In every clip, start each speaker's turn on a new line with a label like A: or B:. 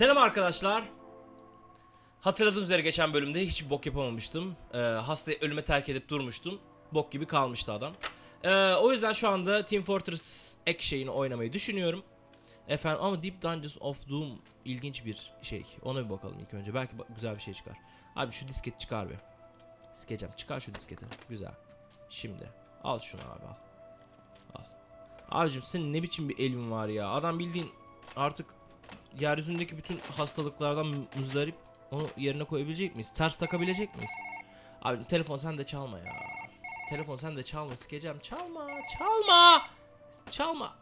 A: Selam arkadaşlar. Hatırladığınız üzere geçen bölümde hiç bok yapamamıştım. Ee, hastayı ölüme terk edip durmuştum. Bok gibi kalmıştı adam. Ee, o yüzden şu anda Team Fortress ek şeyini oynamayı düşünüyorum. Efendim ama Deep Dungeons of Doom ilginç bir şey. Ona bir bakalım ilk önce. Belki güzel bir şey çıkar. Abi şu disket çıkar bir. Sikeceğim. Çıkar şu disketi. Güzel. Şimdi. Al şunu abi al. Al. Abicim senin ne biçim bir elin var ya. Adam bildiğin artık yeryüzündeki bütün hastalıklardan muzdarip onu yerine koyabilecek miyiz? Ters takabilecek miyiz? Abi telefon sen de çalma ya. Telefon sen de çalma sikeceğim. Çalma, çalma. Çalma.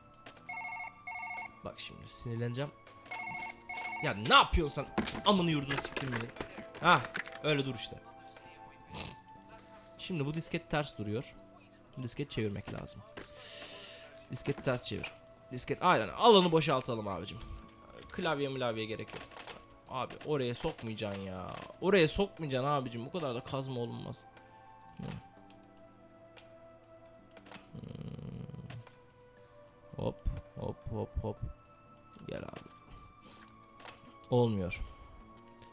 A: Bak şimdi sinirleneceğim. Ya ne yapıyorsun sen? Amını yurdunu siktin beni. Ha, öyle dur işte. Şimdi bu disket ters duruyor. Disket çevirmek lazım. Disket ters çevir. Disket aynen alanı boşaltalım abicim. Klavye mlavye gerek yok. Abi oraya sokmayacaksın ya. Oraya sokmayacaksın abicim. Bu kadar da kazma olunmaz. Hmm. Hop hop hop hop. Gel abi. Olmuyor.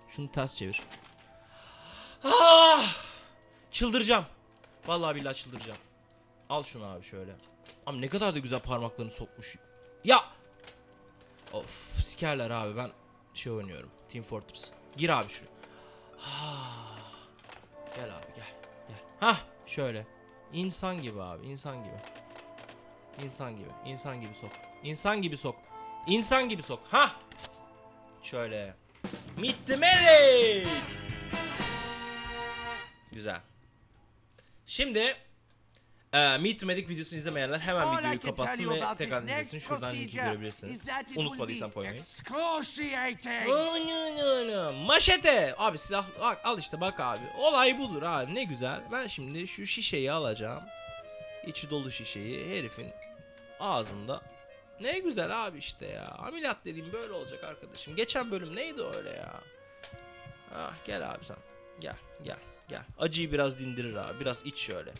A: Şunu ters çevir. Ah! Çıldıracağım. Vallahi billahi çıldıracağım. Al şunu abi şöyle. Abi ne kadar da güzel parmaklarını sokmuş. Ya Of sikerler abi ben şey oynuyorum Team Fortress. Gir abi şuraya. Ah. Gel abi gel gel. Hah şöyle. İnsan gibi abi insan gibi. İnsan gibi insan gibi sok. İnsan gibi sok. İnsan gibi sok. Hah! Şöyle. Meet the Güzel. Şimdi e, Meet Medic videosunu izlemeyenler hemen videoyu kapatsın ve tekrar izlesin. Şuradan linki görebilirsiniz. Unutmadıysam koymayı. Maşete. Abi silah bak al işte bak abi. Olay budur abi ne güzel. Ben şimdi şu şişeyi alacağım. İçi dolu şişeyi herifin ağzında. Ne güzel abi işte ya. Ameliyat dediğim böyle olacak arkadaşım. Geçen bölüm neydi öyle ya? Ah gel abi sen. Gel gel gel. Acıyı biraz dindirir abi. Biraz iç şöyle.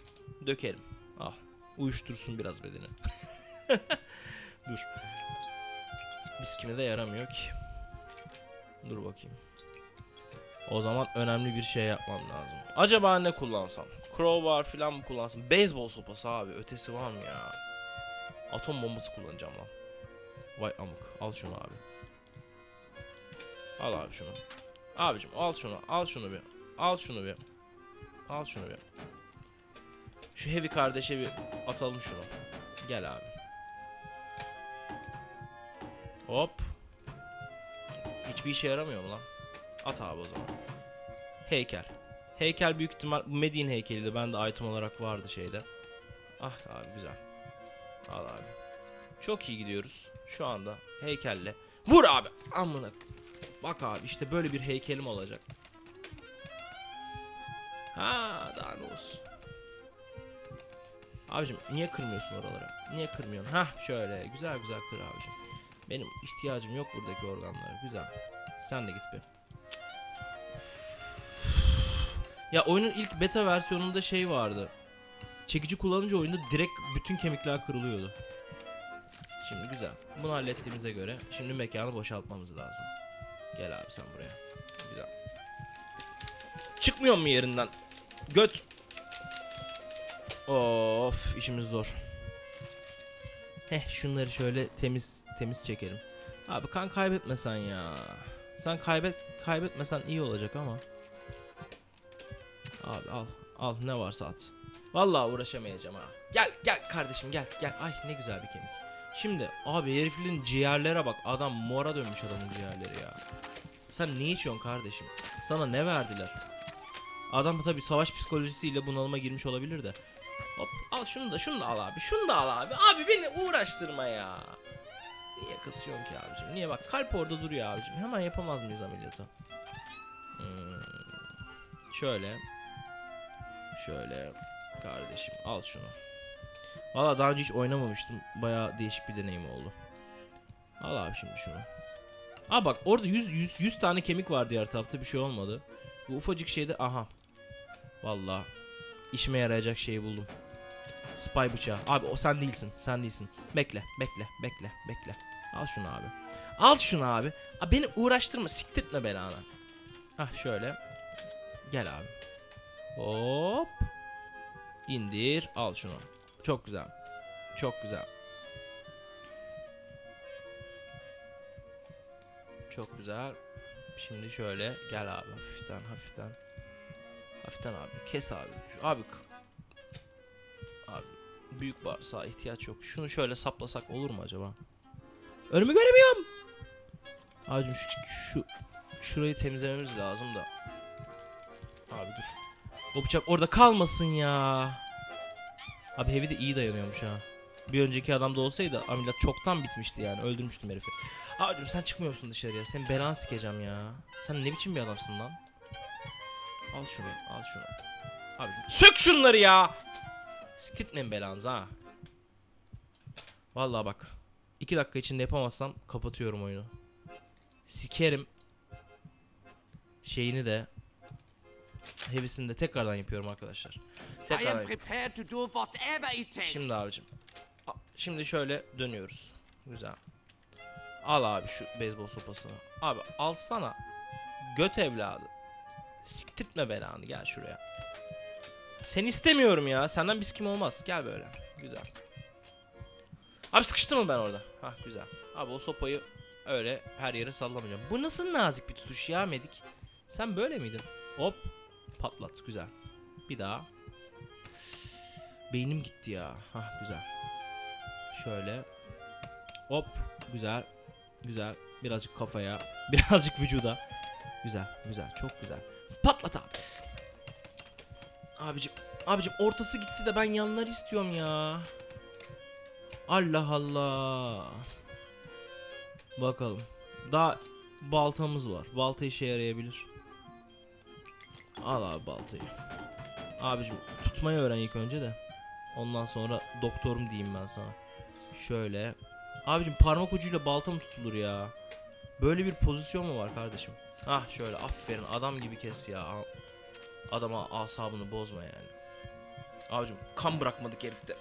A: Dökelim. Ah. Uyuştursun biraz bedeni. Dur. Biskime de yaramıyor ki. Dur bakayım. O zaman önemli bir şey yapmam lazım. Acaba ne kullansam? Crowbar falan mı kullansam? Beyzbol sopası abi. Ötesi var mı ya? Atom bombası kullanacağım lan. Vay amık. Al şunu abi. Al abi şunu. Abicim al şunu. Al şunu bir. Al şunu bir. Al şunu bir. Şu heavy kardeşe bir atalım şunu. Gel abi. Hop. Hiçbir işe yaramıyor mu lan? At abi o zaman. Heykel. Heykel büyük ihtimal Medin heykeliydi. Ben de item olarak vardı şeyde. Ah abi güzel. Al abi. Çok iyi gidiyoruz. Şu anda heykelle. Vur abi. Amına. Bak abi işte böyle bir heykelim olacak. Ha daha ne olsun. Abicim niye kırmıyorsun oraları? Niye kırmıyorsun? Hah şöyle güzel güzel kır abicim. Benim ihtiyacım yok buradaki organlara. Güzel. Sen de git bir. Ya oyunun ilk beta versiyonunda şey vardı. Çekici kullanınca oyunda direkt bütün kemikler kırılıyordu. Şimdi güzel. Bunu hallettiğimize göre şimdi mekanı boşaltmamız lazım. Gel abi sen buraya. Güzel. Çıkmıyor mu yerinden? Göt. Of işimiz zor. Heh şunları şöyle temiz temiz çekelim. Abi kan kaybetmesen ya. Sen kaybet kaybetmesen iyi olacak ama. Abi al al ne varsa at. Vallahi uğraşamayacağım ha. Gel gel kardeşim gel gel. Ay ne güzel bir kemik. Şimdi abi herifin ciğerlere bak. Adam mora dönmüş adamın ciğerleri ya. Sen ne içiyorsun kardeşim? Sana ne verdiler? Adam tabi savaş psikolojisiyle bunalıma girmiş olabilir de. Hop al şunu da şunu da al abi. Şunu da al abi. Abi beni uğraştırma ya. Niye kısıyorsun ki abicim? Niye bak kalp orada duruyor abicim. Hemen yapamaz mıyız ameliyatı? Hmm. Şöyle. Şöyle. Kardeşim al şunu. Valla daha önce hiç oynamamıştım. Baya değişik bir deneyim oldu. Al abi şimdi şunu. Aa bak orada 100, 100, 100 tane kemik vardı diğer tarafta bir şey olmadı. Bu ufacık şeyde aha. Valla işime yarayacak şeyi buldum. Spy bıçağı. Abi o sen değilsin. Sen değilsin. Bekle, bekle, bekle, bekle. Al şunu abi. Al şunu abi. Abi beni uğraştırma. Siktirtme belanı. Hah şöyle. Gel abi. Hop. İndir. Al şunu. Çok güzel. Çok güzel. Çok güzel. Şimdi şöyle gel abi hafiften hafiften. Hafiften abi kes abi. Şu, abi Abi büyük bağırsağa ihtiyaç yok. Şunu şöyle saplasak olur mu acaba? Önümü göremiyorum. Abicim şu, şu şurayı temizlememiz lazım da. Abi dur. O bıçak orada kalmasın ya. Abi heavy de iyi dayanıyormuş ha. Bir önceki adamda olsaydı ameliyat çoktan bitmişti yani. Öldürmüştüm herifi. Abicim sen çıkmıyor musun dışarıya? Senin belanı sikeceğim ya. Sen ne biçim bir adamsın lan? Al şunu, al şunu. Abicim sök şunları ya. Siktirtmeyin belanızı ha. Vallahi bak. iki dakika içinde yapamazsam kapatıyorum oyunu. Sikerim. Şeyini de. Heavy'sini de tekrardan yapıyorum arkadaşlar. Tekrardan. Şimdi abicim. Şimdi şöyle dönüyoruz. Güzel. Al abi şu beyzbol sopasını. Abi alsana. Göt evladı. Siktirtme belanı gel şuraya. Seni istemiyorum ya. Senden biz kim olmaz. Gel böyle. Güzel. Abi sıkıştı mı ben orada? Hah güzel. Abi o sopayı öyle her yere sallamayacağım. Bu nasıl nazik bir tutuş ya Medik? Sen böyle miydin? Hop. Patlat. Güzel. Bir daha. Beynim gitti ya. Hah güzel. Şöyle. Hop. Güzel. Güzel. Birazcık kafaya. Birazcık vücuda. Güzel. Güzel. Çok güzel. Patlat abi. Abicim. Abicim ortası gitti de ben yanları istiyorum ya. Allah Allah. Bakalım. Daha baltamız var. Balta işe yarayabilir. Al abi baltayı. Abicim tutmayı öğren ilk önce de. Ondan sonra doktorum diyeyim ben sana. Şöyle. Abicim parmak ucuyla balta mı tutulur ya? Böyle bir pozisyon mu var kardeşim? Ah şöyle aferin adam gibi kes ya. Adama asabını bozma yani. Abicim kan bırakmadık herifte.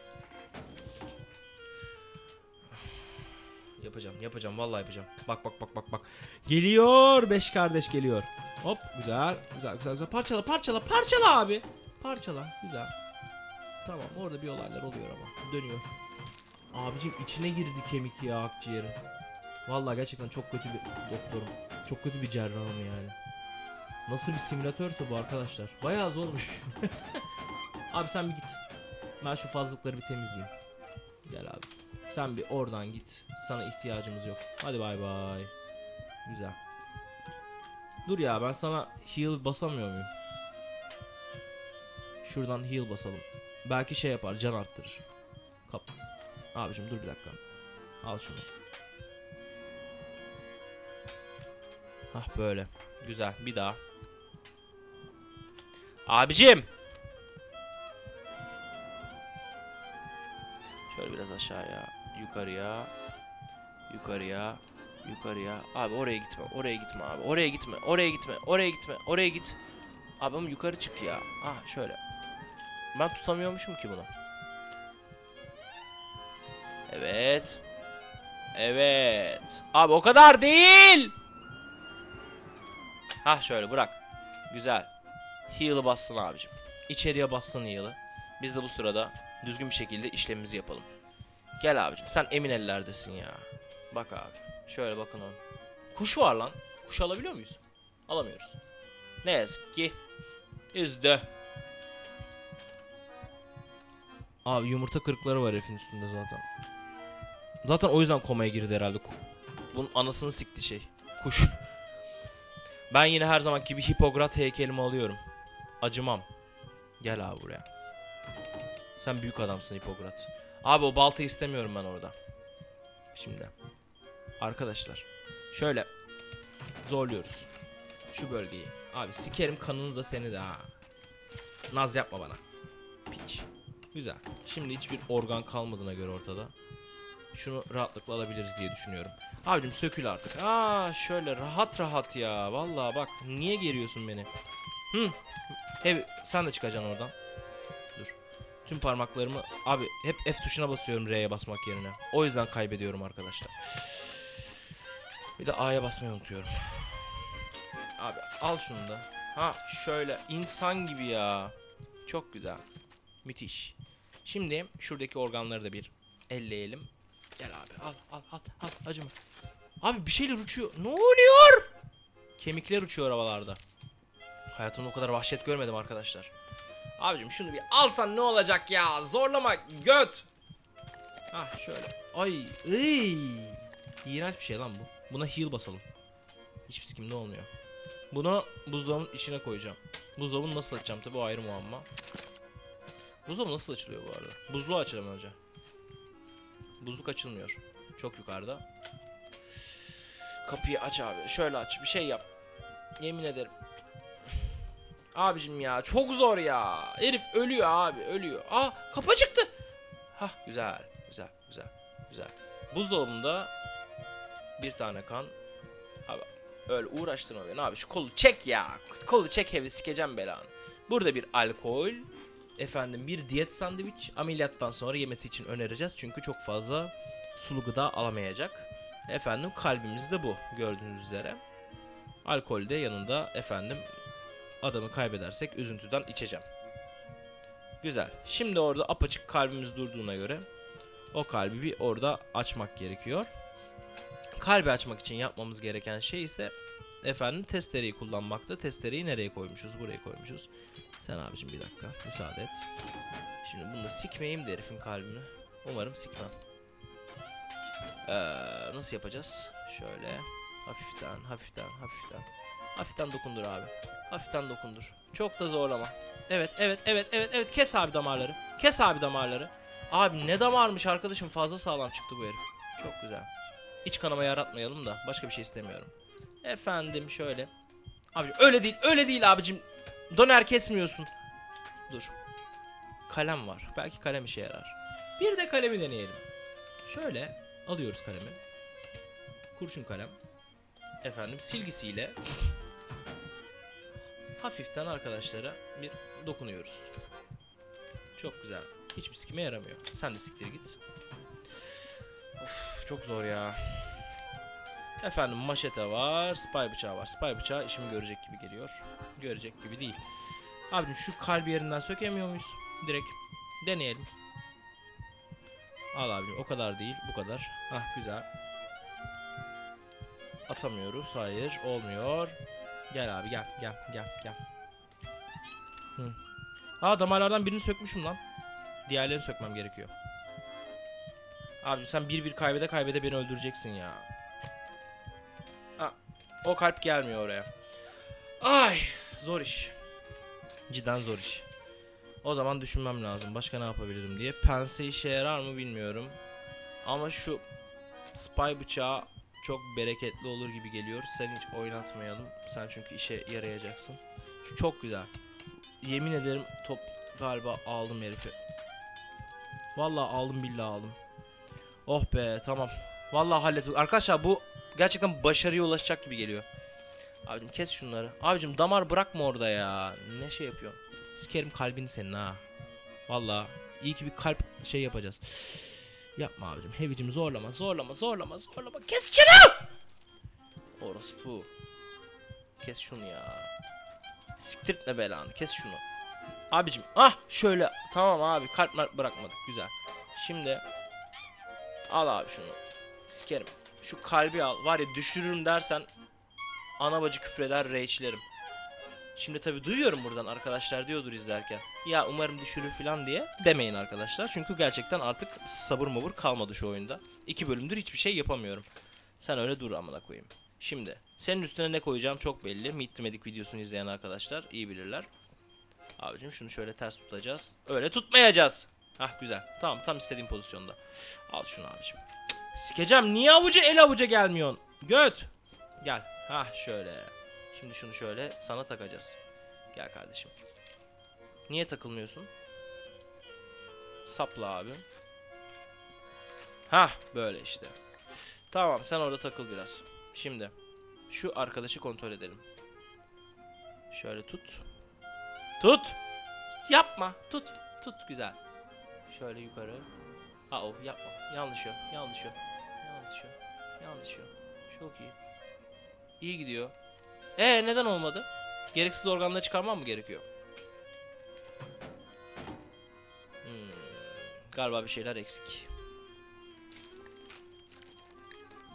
A: Yapacağım yapacağım vallahi yapacağım. Bak bak bak bak bak. Geliyor beş kardeş geliyor. Hop güzel güzel güzel güzel parçala parçala parçala abi. Parçala güzel. Tamam orada bir olaylar oluyor ama dönüyor. Abicim içine girdi kemik ya akciğerin. Vallahi gerçekten çok kötü bir doktorum. Çok kötü bir cerrahım yani. Nasıl bir simülatörse bu arkadaşlar. Bayağı zormuş. abi sen bir git. Ben şu fazlıkları bir temizleyeyim. Gel abi. Sen bir oradan git. Sana ihtiyacımız yok. Hadi bay bay. Güzel. Dur ya ben sana heal basamıyor muyum? Şuradan heal basalım. Belki şey yapar can arttırır. Kap. Abicim dur bir dakika. Al şunu. Hah böyle. Güzel. Bir daha. Abicim. Şöyle biraz aşağıya, yukarıya, yukarıya, yukarıya. Abi oraya gitme, oraya gitme abi. Oraya gitme, oraya gitme, oraya gitme, oraya git. Abi ama yukarı çık ya. Ah şöyle. Ben tutamıyormuşum ki bunu. Evet. Evet. Abi o kadar değil. Hah şöyle bırak. Güzel. Heal'ı bassın abicim. İçeriye bassın heal'ı. Biz de bu sırada düzgün bir şekilde işlemimizi yapalım. Gel abicim sen emin ellerdesin ya. Bak abi. Şöyle bakın on. Kuş var lan. Kuş alabiliyor muyuz? Alamıyoruz. Ne yazık ki. Üzdü. Abi yumurta kırıkları var herifin üstünde zaten. Zaten o yüzden komaya girdi herhalde. Bunun anasını sikti şey. Kuş. Ben yine her zamanki gibi Hipokrat heykelimi alıyorum. Acımam. Gel abi buraya. Sen büyük adamsın Hipokrat. Abi o balta istemiyorum ben orada. Şimdi. Arkadaşlar. Şöyle. Zorluyoruz. Şu bölgeyi. Abi sikerim kanını da seni de ha. Naz yapma bana. Piç. Güzel. Şimdi hiçbir organ kalmadığına göre ortada. Şunu rahatlıkla alabiliriz diye düşünüyorum. Abicim sökül artık. Aa şöyle rahat rahat ya. Vallahi bak niye geriyorsun beni? Hı. Ev sen de çıkacaksın oradan. Dur. Tüm parmaklarımı abi hep F tuşuna basıyorum R'ye basmak yerine. O yüzden kaybediyorum arkadaşlar. Bir de A'ya basmayı unutuyorum. Abi al şunu da. Ha şöyle insan gibi ya. Çok güzel. Müthiş. Şimdi şuradaki organları da bir elleyelim. Gel abi al al al al acıma. Abi bir şeyler uçuyor. Ne oluyor? Kemikler uçuyor havalarda. Hayatımda o kadar vahşet görmedim arkadaşlar. Abicim şunu bir alsan ne olacak ya? Zorlama göt. Ah şöyle. Ay. Iy. İğrenç bir şey lan bu. Buna heal basalım. Hiçbir sikimde olmuyor. Bunu buzdolabının içine koyacağım. Buzdolabını nasıl açacağım tabi o ayrı muamma. Buzdolabı nasıl açılıyor bu arada? Buzluğu açalım önce. Buzluk açılmıyor. Çok yukarıda. Kapıyı aç abi. Şöyle aç. Bir şey yap. Yemin ederim. Abicim ya çok zor ya. Herif ölüyor abi ölüyor. Aa kapı çıktı. Hah güzel güzel güzel güzel. Buzdolabında bir tane kan. Abi öyle uğraştırma beni abi şu kolu çek ya. Kolu çek hevi sikeceğim belanı. Burada bir alkol. Efendim bir diyet sandviç ameliyattan sonra yemesi için önereceğiz. Çünkü çok fazla sulu gıda alamayacak. Efendim kalbimiz de bu gördüğünüz üzere. Alkol de yanında efendim adamı kaybedersek üzüntüden içeceğim. Güzel. Şimdi orada apaçık kalbimiz durduğuna göre o kalbi bir orada açmak gerekiyor. Kalbi açmak için yapmamız gereken şey ise efendim testereyi kullanmakta. Testereyi nereye koymuşuz? Buraya koymuşuz. Sen abicim bir dakika müsaade et. Şimdi bunu da sikmeyeyim de herifin kalbini. Umarım sikmem. Ee, nasıl yapacağız? Şöyle hafiften hafiften hafiften. Hafiften dokundur abi. Hafiften dokundur. Çok da zorlama. Evet evet evet evet evet kes abi damarları. Kes abi damarları. Abi ne damarmış arkadaşım fazla sağlam çıktı bu herif. Çok güzel. İç kanama yaratmayalım da başka bir şey istemiyorum. Efendim şöyle. Abi öyle değil öyle değil abicim. Döner kesmiyorsun. Dur. Kalem var. Belki kalem işe yarar. Bir de kalemi deneyelim. Şöyle alıyoruz kalemi. Kurşun kalem. Efendim silgisiyle hafiften arkadaşlara bir dokunuyoruz. Çok güzel. Hiçbir sikime yaramıyor. Sen de siktir git. Of çok zor ya. Efendim maşete var, spy bıçağı var. Spy bıçağı işimi görecek gibi geliyor. Görecek gibi değil. Abicim şu kalbi yerinden sökemiyor muyuz? Direkt deneyelim. Al abicim o kadar değil bu kadar. Ah güzel. Atamıyoruz. Hayır olmuyor. Gel abi gel gel gel gel. Hı. Aa damarlardan birini sökmüşüm lan. Diğerlerini sökmem gerekiyor. Abi sen bir bir kaybede kaybede beni öldüreceksin ya. O kalp gelmiyor oraya. Ay zor iş. Cidden zor iş. O zaman düşünmem lazım. Başka ne yapabilirim diye. Pense işe yarar mı bilmiyorum. Ama şu spy bıçağı çok bereketli olur gibi geliyor. Sen hiç oynatmayalım. Sen çünkü işe yarayacaksın. Çok güzel. Yemin ederim top galiba aldım herifi. Vallahi aldım billahi aldım. Oh be tamam. Vallahi hallettim. Arkadaşlar bu gerçekten başarıya ulaşacak gibi geliyor. Abicim kes şunları. Abicim damar bırakma orada ya. Ne şey yapıyorsun? Sikerim kalbini senin ha. Vallahi iyi ki bir kalp şey yapacağız. Yapma abicim. Hevicim zorlama, zorlama, zorlama, zorlama. Kes şunu! Orası bu. Kes şunu ya. Siktirtme belanı. Kes şunu. Abicim ah şöyle. Tamam abi kalp bırakmadık. Güzel. Şimdi al abi şunu. Sikerim. Şu kalbi al. Var ya düşürürüm dersen ana bacı küfreder rage'lerim. Şimdi tabi duyuyorum buradan arkadaşlar diyordur izlerken. Ya umarım düşürür falan diye demeyin arkadaşlar. Çünkü gerçekten artık sabır mabır kalmadı şu oyunda. İki bölümdür hiçbir şey yapamıyorum. Sen öyle dur amına koyayım. Şimdi senin üstüne ne koyacağım çok belli. Meet videosunu izleyen arkadaşlar iyi bilirler. Abicim şunu şöyle ters tutacağız. Öyle tutmayacağız. Hah güzel. Tamam tam istediğim pozisyonda. Al şunu abicim. Sikeceğim. Niye avucu el avuca gelmiyorsun? Göt. Gel. Hah şöyle. Şimdi şunu şöyle sana takacağız. Gel kardeşim. Niye takılmıyorsun? Sapla abi. Hah böyle işte. Tamam sen orada takıl biraz. Şimdi şu arkadaşı kontrol edelim. Şöyle tut. Tut. Yapma. Tut. Tut güzel. Şöyle yukarı. Aa yapma. Yanlış yön. Yanlış yön. Çok iyi. İyi gidiyor. E neden olmadı? Gereksiz organları çıkarmam mı gerekiyor? Hmm, galiba bir şeyler eksik.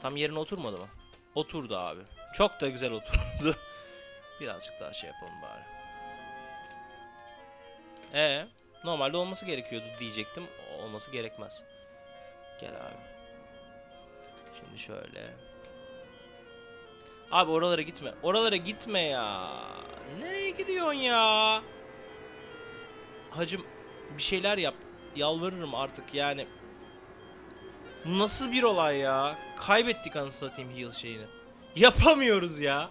A: Tam yerine oturmadı mı? Oturdu abi. Çok da güzel oturdu. Birazcık daha şey yapalım bari. E normalde olması gerekiyordu diyecektim. Olması gerekmez. Gel abi. Şimdi şöyle. Abi oralara gitme. Oralara gitme ya. Nereye gidiyorsun ya? Hacım bir şeyler yap. Yalvarırım artık yani. Nasıl bir olay ya? Kaybettik anasını satayım heal şeyini. Yapamıyoruz ya.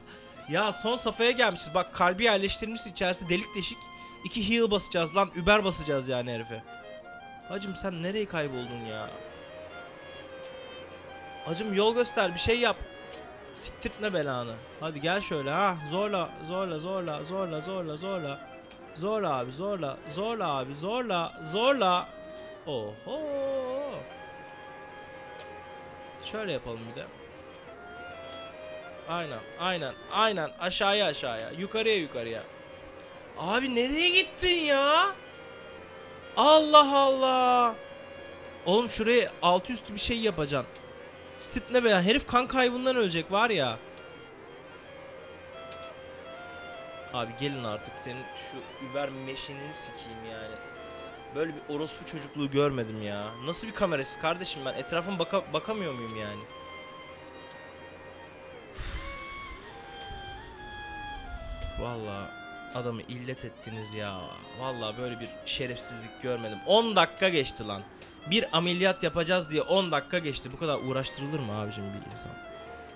A: Ya son safhaya gelmişiz. Bak kalbi yerleştirmişiz içerisi delik deşik. İki heal basacağız lan. Uber basacağız yani herife. Hacım sen nereye kayboldun ya? Hacım yol göster bir şey yap. Siktirtme belanı. Hadi gel şöyle ha. Zorla, zorla, zorla, zorla, zorla, zorla. Zorla abi, zorla, zorla abi, zorla, zorla. Oho. Şöyle yapalım bir de. Aynen, aynen, aynen. Aşağıya aşağıya, yukarıya yukarıya. Abi nereye gittin ya? Allah Allah. Oğlum şuraya altı üstü bir şey yapacaksın. Sip ne be ya? Herif kan kaybından ölecek var ya. Abi gelin artık senin şu Uber meşinini sikeyim yani. Böyle bir orospu çocukluğu görmedim ya. Nasıl bir kamerası kardeşim ben etrafıma baka- bakamıyor muyum yani? Vallahi adamı illet ettiniz ya. Vallahi böyle bir şerefsizlik görmedim. 10 dakika geçti lan. Bir ameliyat yapacağız diye 10 dakika geçti. Bu kadar uğraştırılır mı abicim bir insan?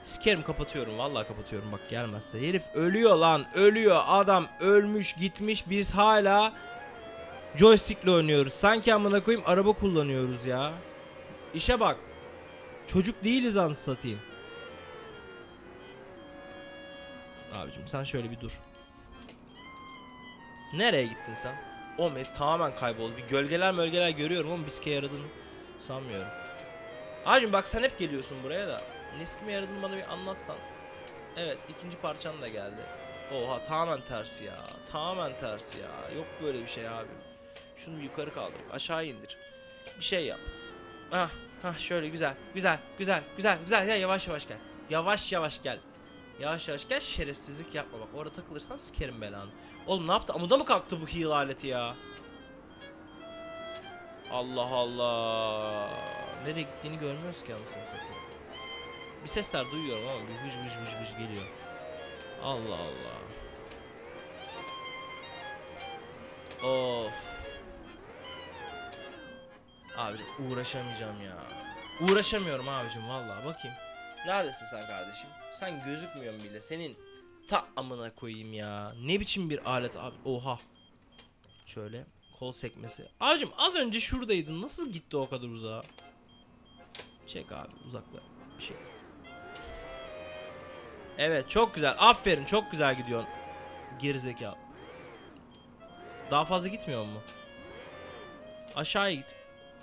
A: Sikerim kapatıyorum. Vallahi kapatıyorum bak gelmezse. Herif ölüyor lan. Ölüyor. Adam ölmüş gitmiş. Biz hala joystickle oynuyoruz. Sanki amına koyayım araba kullanıyoruz ya. İşe bak. Çocuk değiliz anasını satayım. Abicim sen şöyle bir dur. Nereye gittin sen? O herif tamamen kayboldu. Bir gölgeler mölgeler görüyorum ama biske yaradığını sanmıyorum. Abicim bak sen hep geliyorsun buraya da. Niskime yaradığını bana bir anlatsan. Evet ikinci parçan da geldi. Oha tamamen tersi ya. Tamamen tersi ya. Yok böyle bir şey abi. Şunu bir yukarı kaldır. Aşağı indir. Bir şey yap. Ah, ah şöyle güzel. Güzel. Güzel. Güzel. Güzel. Ya yavaş yavaş gel. Yavaş yavaş gel. Yavaş yavaş gel. Şerefsizlik yapma bak. Orada takılırsan sikerim belanı. Oğlum ne yaptı? Amuda mı kalktı bu heal aleti ya? Allah Allah. Nereye gittiğini görmüyoruz ki anasını satayım. Bir sesler duyuyorum ama bir vıj vıj vıj vıj geliyor. Allah Allah. Of. Abicim uğraşamayacağım ya. Uğraşamıyorum abicim vallahi bakayım. Neredesin sen kardeşim? Sen gözükmüyorsun bile. Senin ta amına koyayım ya. Ne biçim bir alet abi. Oha. Şöyle kol sekmesi. Abicim az önce şuradaydın. Nasıl gitti o kadar uzağa? Çek abi uzakla. Bir şey. Evet çok güzel. Aferin çok güzel gidiyorsun. Gerizekalı. Daha fazla gitmiyor mu? Aşağıya git.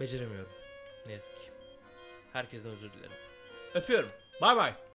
A: Beceremiyorum. Ne yazık ki. Herkesten özür dilerim. Öpüyorum. Bay bay.